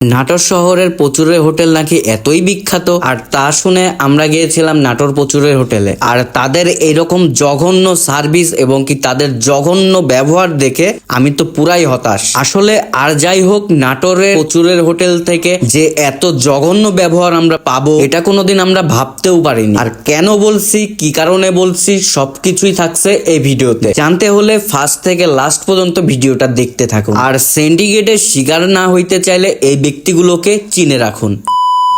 নাটোর শহরের প্রচুরের হোটেল নাকি এতই বিখ্যাত? আর তা শুনে আমরা গিয়েছিলাম নাটোর প্রচুরের হোটেলে। আর তাদের এরকম জঘন্য সার্ভিস এবং কি তাদের জঘন্য ব্যবহার দেখে আমি তো পুরাই হতাশ। আসলে আর যাই হোক, নাটোরের প্রচুরের হোটেল থেকে যে এত জঘন্য ব্যবহার আমরা পাবো, এটা কোনোদিন আমরা ভাবতেও পারিনি। আর কেন বলছি, কি কারণে বলছি, সবকিছুই থাকছে এই ভিডিওতে। জানতে হলে ফার্স্ট থেকে লাস্ট পর্যন্ত ভিডিওটা দেখতে থাকুন। আর সিন্ডিকেটের শিকার না হইতে চাইলে এই ব্যক্তিগুলোকে চিনে রাখুন।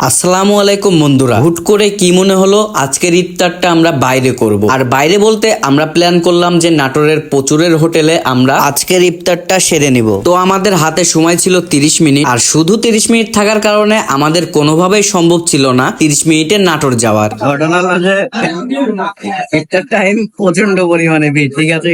আসসালামু আলাইকুম বন্ধুরা। হুট করে কি মনে হলো? আজকের ইফতারটা আমরা বাইরে করব। আর বাইরে বলতে আমরা প্ল্যান করলাম যে নাটোরের প্রচুরের হোটেলে আমরা আজকের ইফতারটা সেরে নিব। তো আমাদের হাতে সময় ছিল 30 মিনিট। আর শুধু 30 মিনিট থাকার কারণে আমাদের কোনোভাবেই সম্ভব ছিল না 30 মিনিটে নাটোর যাওয়ার। ঘটনা হলো যে একটা টাইম প্রচণ্ড পরিমাণে ভিড় ঠিক আছে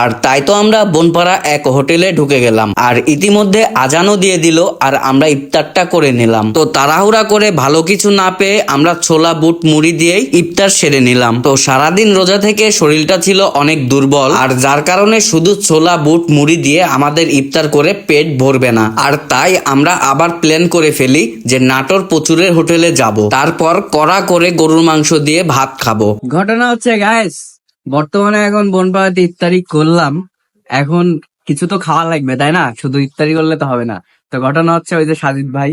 আর তাই তো আমরা বনপাড়া এক হোটেলে ঢুকে গেলাম। আর ইতিমধ্যে আজানও দিয়ে দিল আর আমরা ইফতারটা করে নিলাম। তো তাড়াহুড়া করে ভালো কিছু না পেয়ে আমরা ছোলা, বুট, মুড়ি দিয়েই ইফতার সেরে নিলাম। তো সারাদিন রোজা থেকে শরীরটা ছিল অনেক দুর্বল, আর যার কারণে শুধু ছোলা, বুট, মুড়ি দিয়ে আমাদের ইফতার করে পেট ভরবে না। আর তাই আমরা আবার প্ল্যান করে ফেলি যে নাটোর প্রচুরের হোটেলে যাব। তারপর কড়া করে গরুর মাংস দিয়ে ভাত খাব। ঘটনা হচ্ছে গাইস বর্তমানে এখন বনপাড়াতে ইফতারি করলাম। এখন কিছু তো খাওয়া লাগবে, তাই না? শুধু ইফতারি করলে তো হবে না। তো ঘটনা হচ্ছে ওই যে সাজিদ ভাই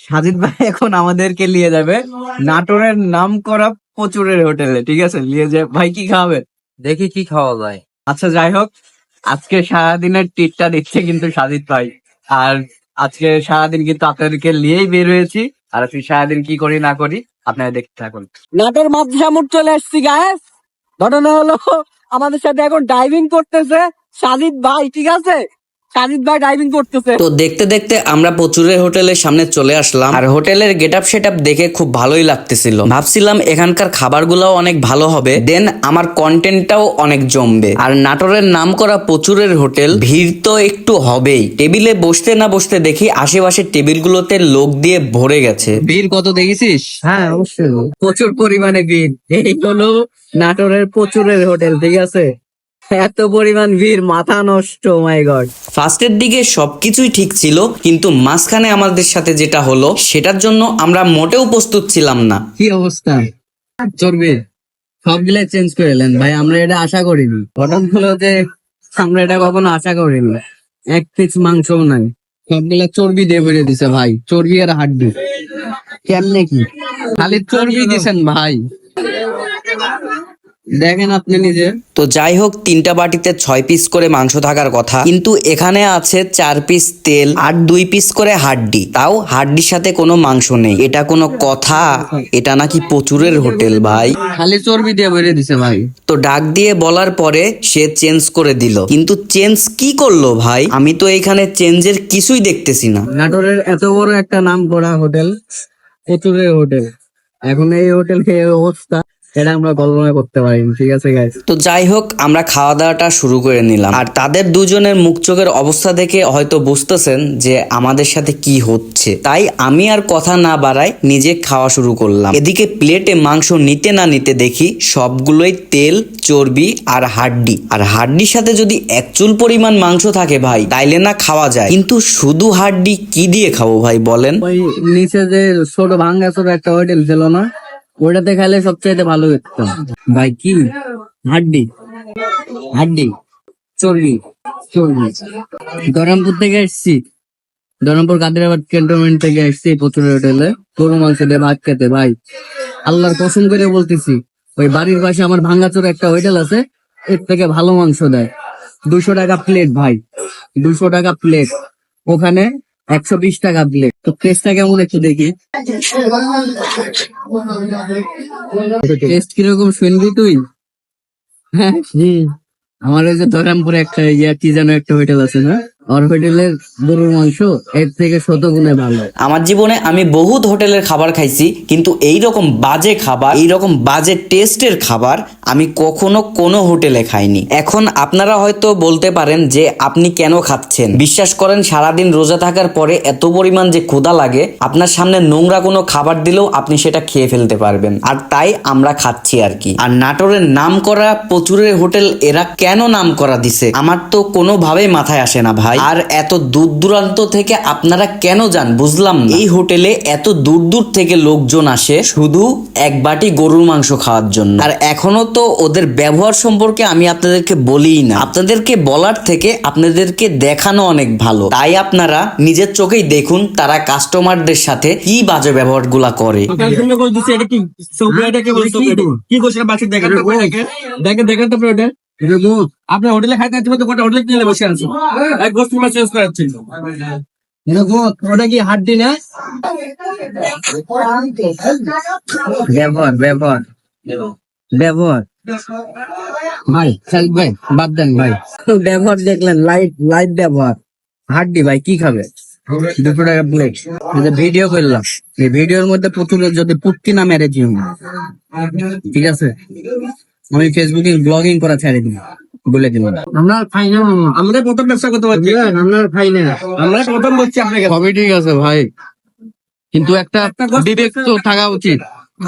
সাজিদ ভাই এখন আমাদেরকে নিয়ে যাবে। নাটোরের নাম করা প্রচুরের হোটেলে ঠিক আছে? নিয়ে যে ভাই কি খাওয়াবে দেখি কি খাওয়া যায়। আচ্ছা যাই হোক আজকে সারাদিনের টিটটা দিচ্ছে কিন্তু সাজিদ ভাই। আর আজকে সারাদিন কিন্তু আপনাদেরকে নিয়েই বের হয়েছি। আর আজকে সারাদিন কি করি না করি আপনারা দেখতে থাকুন। নাটোর মাদ্রাসা মোড় চলে আসছি গায়েস ঘটনা হলো আমাদের সাথে এখন ডাইভিং করতেছে সাজিদ ভাই ঠিক আছে? সাজিদ ভাই ডাইভিং করতেছে। তো দেখতে দেখতে আমরা প্রচুরের হোটেলের সামনে চলে আসলাম। আর হোটেলের গেট আপ সেট দেখে খুব ভালোই লাগতেছিল। ভাবছিলাম এখানকার খাবারগুলোও অনেক ভালো হবে। দেন আমার কন্টেন্টটাও অনেক জমবে। আর নাটোরের নাম করা প্রচুরের হোটেল ভিড় তো একটু হবেই। টেবিলে বসতে না বসতে দেখি আশেপাশের টেবিলগুলোতে লোক দিয়ে ভরে গেছে। ভিড় কত দেখেছিস? হ্যাঁ অবশ্যই। প্রচুর পরিমাণে ভিড়। এই হলো নাটোরের প্রচুরের হোটেল ঠিক আছে? এত পরিমাণ ভিড় মাথা নষ্ট মাই গড ফার্স্টের দিকে সবকিছুই ঠিক ছিল কিন্তু মাঝখানে আমাদের সাথে যেটা হলো সেটার জন্য আমরা মোটেও প্রস্তুত ছিলাম না। কি অবস্থা? চর্বি সবগুলাই চেঞ্জ করে এলেন। ভাই আমরা এটা আশা করিনি। ঘটনা হলো যে আমরা এটা কখনো আশা করিনি। এক পিস মাংসও নাই। সবগুলা চর্বি দিয়ে বেরিয়ে দিছে ভাই। চর্বি আর হাড্ডি। কেমনে কি? খালি চর্বি দিছেন ভাই। দেখেন আপনি নিজে তো যাই হোক তিনটা বাটিতে ছয় পিস করে মাংস থাকার কথা। কিন্তু এখানে আছে চার পিস তেল আর দুই পিস করে হাড্ডি। তাও হাড্ডির সাথে কোনো মাংস নেই। এটা কোনো কথা? এটা নাকি প্রচুরের হোটেল ভাই? খালি চর্বি দিয়ে বেরিয়ে দিছে ভাই। তো ডাক দিয়ে বলার পরে সে চেঞ্জ করে দিল। কিন্তু চেঞ্জ কি করল ভাই? আমি তো এখানে চেঞ্জের কিছুই দেখতেছি না। নাটোরের এত বড় একটা নাম করা হোটেল প্রচুরের হোটেল। এখন এই হোটেল খেয়ে অবস্থা। এটা আমরা কল্পনা করতে পারিনি ঠিক আছে গাইস তো যাই হোক আমরা খাওয়া দাওয়াটা শুরু করে নিলাম। আর তাদের দুজনের মুখ চোখের অবস্থা দেখে হয়তো বুঝতেছেন যে আমাদের সাথে কি হচ্ছে। তাই আমি আর কথা না বাড়াই নিজে খাওয়া শুরু করলাম। এদিকে প্লেটে মাংস নিতে না নিতে দেখি সবগুলোই তেল চর্বি আর হাড্ডি। আর হাড্ডির সাথে যদি এক চুল পরিমাণ মাংস থাকে ভাই তাইলে না খাওয়া যায়। কিন্তু শুধু হাড্ডি কি দিয়ে খাব ভাই বলেন? ওই নিচে যে ছোট ভাঙ্গা ছোট একটা হোটেল ছিল না? ওটাতে খাইলে সবচাইতে ভালো হতো ভাই, কি? হাড্ডি। হাড্ডি। চর্বি। চর্বি। ধরমপুর থেকে এসছি। ধরমপুর কাদিরাবাদ ক্যান্টনমেন্ট থেকে এসছি প্রচুর হোটেলে। গরু মাংস দিয়ে ভাত খেতে। ভাই, আল্লাহর কসম করে বলতেছি, ওই বাড়ির পাশে আমার ভাঙ্গাচোর একটা হোটেল আছে, এর থেকে ভালো মাংস দেয়। দুশো টাকা প্লেট ভাই। দুশো টাকা প্লেট ওখানে একশো বিশ টাকা প্লেট তো টেস্টটা কেমন একটু দেখি। টেস্ট কীরকম শুনবি তুই? হ্যাঁ। আমার ওই যে ধরামপুরে একটা ইয়া কি যেন একটা হোটেল আছে না? হোটেলের গরুর মাংস এর থেকে ভালো। আমার জীবনে আমি বহুত হোটেলের খাবার খাইছি, কিন্তু এই রকম বাজে খাবার এই রকম বাজে টেস্টের খাবার আমি কখনো কোনো হোটেলে খাইনি। এখন আপনারা হয়তো বলতে পারেন যে আপনি কেন খাচ্ছেন? বিশ্বাস করেন, সারাদিন রোজা থাকার পরে এত পরিমাণ যে ক্ষুধা লাগে, আপনার সামনে নোংরা কোনো খাবার দিলেও আপনি সেটা খেয়ে ফেলতে পারবেন। আর তাই আমরা খাচ্ছি আর কি। আর নাটোরের নাম করা প্রচুরের হোটেল এরা কেন নাম করা দিছে, আমার তো কোনোভাবেই মাথায় আসে না ভাই। আর এত দূর দূরান্ত থেকে আপনারা কেন যান বুঝলাম না। এই হোটেলে এত দূর দূর থেকে লোকজন আসে শুধু এক বাটি গরুর মাংস খাওয়ার জন্য। আর এখনও তো ওদের ব্যবহার সম্পর্কে আমি আপনাদেরকে বলিই না। আপনাদেরকে বলার থেকে আপনাদেরকে দেখানো অনেক ভালো। তাই আপনারা নিজের চোখেই দেখুন তারা কাস্টমারদের সাথে কি বাজে ব্যবহারগুলা করে দেখেন দেখেন আপনার হোটেলে খাইতে আসছে তো গোটা হোটেলে কিনে বসে আছে এক গোষ্ঠী মাছ চেঞ্জ করাচ্ছি। ওটা কি হাড্ডি না ব্যবহার ব্যবহার। ব্যবহার। ভাই ভাই বাদ দেন ভাই। ব্যবহার দেখলেন লাইট লাইট ব্যবহার। হাড্ডি ভাই কি খাবে? দুশো টাকা প্লেট ভিডিও করলাম। এই ভিডিওর মধ্যে প্রচুর যদি পুটকি না মেরেছি ঠিক আছে? আমি ফেসবুকে ব্লগিং করা ছেড়ে দিব বলে দিলাম। আমরা খাই না। আমরা প্রথম ব্যবসা করতে পারছি। আমরা খাই না। আমরা প্রথম বলছি আপনাকে। সবই ঠিক আছে ভাই। কিন্তু একটা বিবেক তো থাকা উচিত।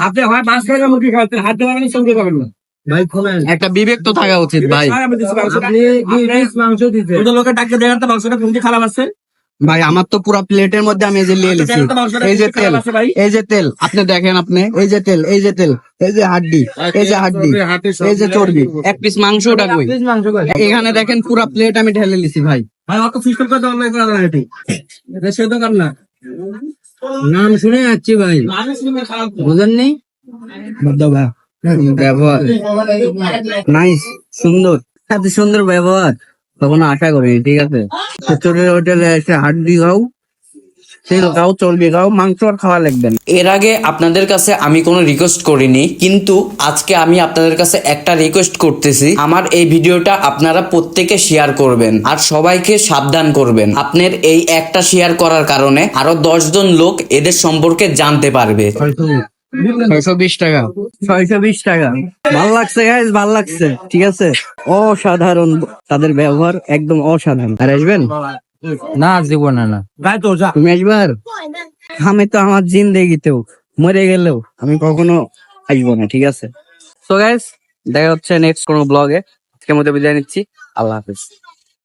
হাতে হয় মাছ খাই মুরগি খাওয়াতে হাতে লাগানি সঙ্গে খাবেন না। ভাই একটা বিবেক তো থাকা উচিত ভাই। মাংস মাংস দিতে। লোকের ডাকে দেখার তো মাংসটা কোনটি খারাপ আছে? ভাই আমার তো পুরো প্লেটের মধ্যে আমি এই যে নিয়ে নিছি। এই যে তেল এই যে তেল আপনি দেখেন আপনি এই যে তেল এই যে তেল এই যে হাড্ডি এই যে হাড্ডি এই যে চর্বি এক পিস মাংসটা কই? মাংস করে এখানে দেখেন পুরো প্লেট আমি ঢেলে নিছি ভাই। ভাই অত ফিস্টল করে দেওয়া করা যায় এটি দোকান না। নাম শুনে যাচ্ছি ভাই। খারাপ বুঝেননি ব্যবহার। নাইস সুন্দর। এত সুন্দর ব্যবহার। কখনো আশা করিনি ঠিক আছে? ছোটের হোটেলে এসে হাড্ডি খাও তেল খাও চর্বি খাও মাংস আর খাওয়া লাগবে এর আগে আপনাদের কাছে আমি কোনো রিকোয়েস্ট করিনি কিন্তু আজকে আমি আপনাদের কাছে একটা রিকোয়েস্ট করতেছি। আমার এই ভিডিওটা আপনারা প্রত্যেকে শেয়ার করবেন আর সবাইকে সাবধান করবেন। আপনার এই একটা শেয়ার করার কারণে আরও জন লোক এদের সম্পর্কে জানতে পারবে। ছয়শো বিশ টাকা। ছয়শো বিশ টাকা। ভালো লাগছে গাইজ ভালো লাগছে ঠিক আছে? অসাধারণ তাদের ব্যবহার একদম অসাধারণ। আর আসবেন? না দিব না না। তুমি আসবার আমি তো আমার জিন্দেগিতেও মরে গেলেও আমি কখনো আসব না ঠিক আছে? তো গাইজ দেখা হচ্ছে নেক্সট কোনো ব্লগে আজকের মধ্যে বিদায় নিচ্ছি। আল্লাহ হাফিজ।